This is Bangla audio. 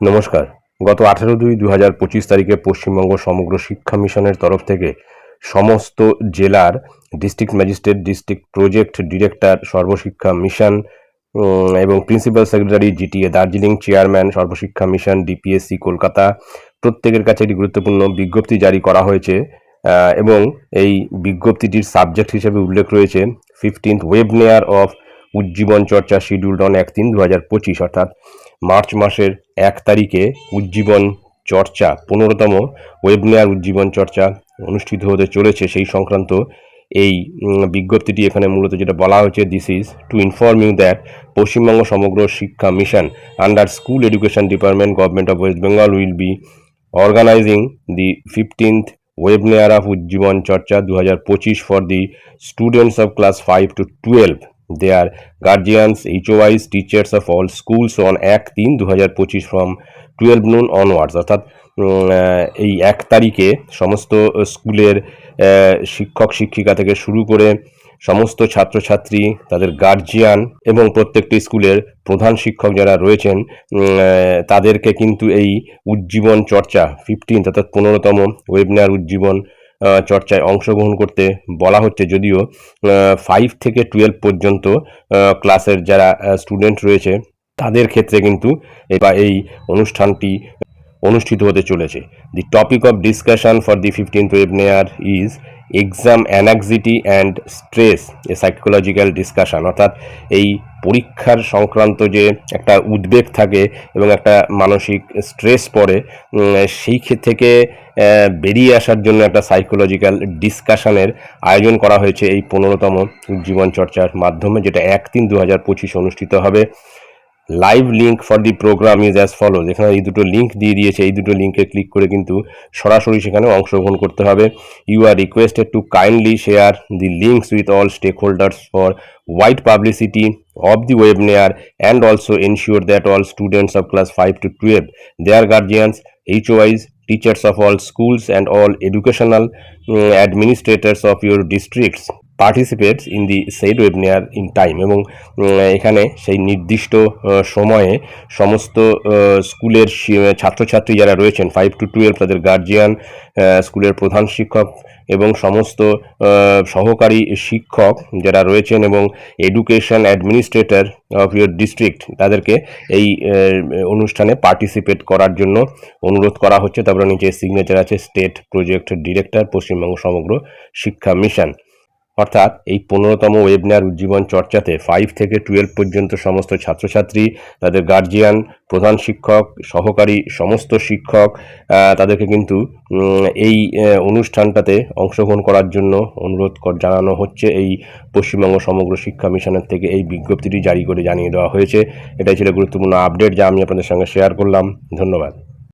নমস্কার। গত আঠেরো দুই দু হাজার পঁচিশ তারিখে পশ্চিমবঙ্গ সমগ্র শিক্ষা মিশনের তরফ থেকে সমস্ত জেলার district magistrate, district project director, Sarva Shiksha mission এবং principal secretary GTA Darjeeling, chairman, Sarva Shiksha mission, DPSC Kolkata প্রত্যেকের কাছে একটি গুরুত্বপূর্ণ বিজ্ঞপ্তি জারি করা হয়েছে। এবং এই বিজ্ঞপ্তিটির সাবজেক্ট হিসেবে উল্লেখ রয়েছে ফিফটিন্থ ওয়েবনেয়ার অফ উজ্জীবন চর্চা শিডিউলড অন এক তিন দু হাজার পঁচিশ, অর্থাৎ মার্চ মাসের এক তারিখে উজ্জীবন চর্চা, পনেরোতম ওয়েবনেয়ার উজ্জীবন চর্চা অনুষ্ঠিত হতে চলেছে সেই সংক্রান্ত এই বিজ্ঞপ্তিটি এখানে মূলত যেটা বলা হয়েছে this is to inform you that Paschimbanga Samagra Shiksha mission under school education department government of West Bengal will be organizing the 15th webinar of Ujjivan Charcha 2025 for the students of class 5 to 12. Their guardians, HOIs, teachers of all schools on এক তিন দু হাজার পঁচিশ ফ্রম টুয়েলভ নুন অনওয়ার্ডস অর্থাৎ এই এক তারিখে সমস্ত স্কুলের শিক্ষক শিক্ষিকা থেকে শুরু করে সমস্ত ছাত্রছাত্রী তাদের গার্জিয়ান এবং প্রত্যেকটি স্কুলের প্রধান শিক্ষক যারা রয়েছেন তাদেরকে কিন্তু এই উজ্জীবন চর্চা ফিফটিন অর্থাৎ পনেরোতম ওয়েবিনার উজ্জীবন চর্চায় অংশগ্রহণ করতে বলা হচ্ছে। যদিও ফাইভ থেকে টুয়েলভ পর্যন্ত ক্লাসের যারা স্টুডেন্ট রয়েছে, তাদের ক্ষেত্রে কিন্তু এবার এই অনুষ্ঠানটি অনুষ্ঠিত হতে চলেছে। The topic of discussion for the fifteenth webinar is exam anxiety and stress a psychological discussion অর্থাৎ এই পরীক্ষার সংক্রান্ত যে একটা উদ্বেগ থাকে এবং একটা মানসিক স্ট্রেস পড়ে সেই থেকে বেরিয়ে আসার জন্য একটা সাইকোলজিক্যাল ডিসকাশনের আয়োজন করা হয়েছে এই পনেরোতম জীবন চর্চার মাধ্যমে, যেটা এক তিন দু হাজার পঁচিশ অনুষ্ঠিত হবে। Live link for the programme is as follow যেখানে এই দুটো লিঙ্ক দিয়ে দিয়েছে। এই দুটো লিঙ্কে ক্লিক করে কিন্তু সরাসরি সেখানে অংশগ্রহণ করতে হবে। You are requested to kindly share the links with all stakeholders for wide publicity of the webinar and also ensure that all students of class five to twelve they are guardians H OIs teachers of all schools and all educational administrators of your districts participates in the said webinar in time এবং এখানে সেই নির্দিষ্ট সময়ে সমস্ত স্কুলের ছাত্রছাত্রী যারা রয়েছেন ফাইভ টু টুয়েলভ তাদের গার্জিয়ান স্কুলের প্রধান শিক্ষক এবং সমস্ত সহকারী শিক্ষক যারা রয়েছেন এবং education administrator of your district তাদেরকে এই অনুষ্ঠানে পার্টিসিপেট করার জন্য অনুরোধ করা হচ্ছে। তারপরে নিচে সিগনেচার আছে state project director Paschimbanga Samagra Shiksha mission অর্থাৎ এই পনেরোতম ওয়েবনার উজ্জীবন চর্চাতে ফাইভ থেকে টুয়েলভ পর্যন্ত সমস্ত ছাত্রছাত্রী, তাদের গার্জিয়ান প্রধান শিক্ষক, সহকারী, সমস্ত শিক্ষক তাদেরকে কিন্তু এই অনুষ্ঠানটাতে অংশগ্রহণ করার জন্য অনুরোধ জানানো হচ্ছে। এই পশ্চিমবঙ্গ সমগ্র শিক্ষা মিশনের থেকে এই বিজ্ঞপ্তিটি জারি করে জানিয়ে দেওয়া হয়েছে। এটাই ছিল গুরুত্বপূর্ণ আপডেট যা আমি আপনাদের সঙ্গে শেয়ার করলাম। ধন্যবাদ।